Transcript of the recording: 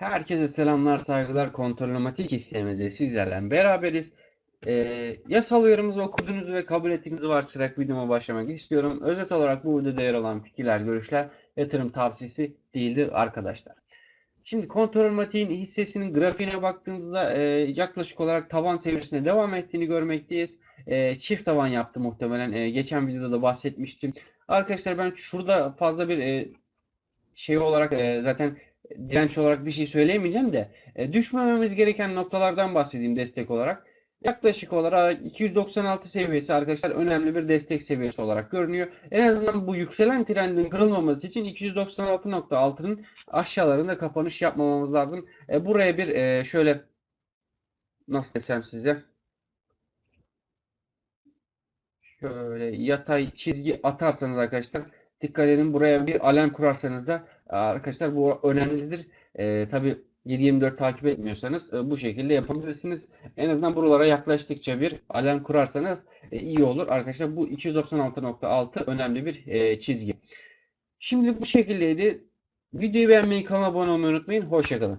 Herkese selamlar, saygılar. Kontrolmatik hissemizde sizlerle beraberiz. Ee, yasal uyarımızı okuduğunuzu ve kabul ettiğinizi varsayarak videoma başlamak istiyorum. Özet olarak bu videoda yer alan fikirler, görüşler yatırım tavsiyesi değildir arkadaşlar. Şimdi kontrolmatiğin hissesinin grafiğine baktığımızda e, yaklaşık olarak tavan seviyesine devam ettiğini görmekteyiz. E, çift tavan yaptı muhtemelen. E, geçen videoda da bahsetmiştim. Arkadaşlar ben şurada fazla bir e, şey olarak e, zaten direnç olarak bir şey söyleyemeyeceğim de e, düşmememiz gereken noktalardan bahsedeyim destek olarak. Yaklaşık olarak 296 seviyesi arkadaşlar önemli bir destek seviyesi olarak görünüyor. En azından bu yükselen trendin kırılmaması için 296.6'nın aşağılarında kapanış yapmamamız lazım. E, buraya bir e, şöyle nasıl desem size şöyle yatay çizgi atarsanız arkadaşlar dikkat edin buraya bir alarm kurarsanız da arkadaşlar bu önemlidir. E, tabii 7/24 takip etmiyorsanız e, bu şekilde yapabilirsiniz. En azından buralara yaklaştıkça bir alarm kurarsanız e, iyi olur. Arkadaşlar bu 296.6 önemli bir e, çizgi. Şimdilik bu şekildeydi. Videoyu beğenmeyi, kanala abone olmayı unutmayın. Hoşçakalın.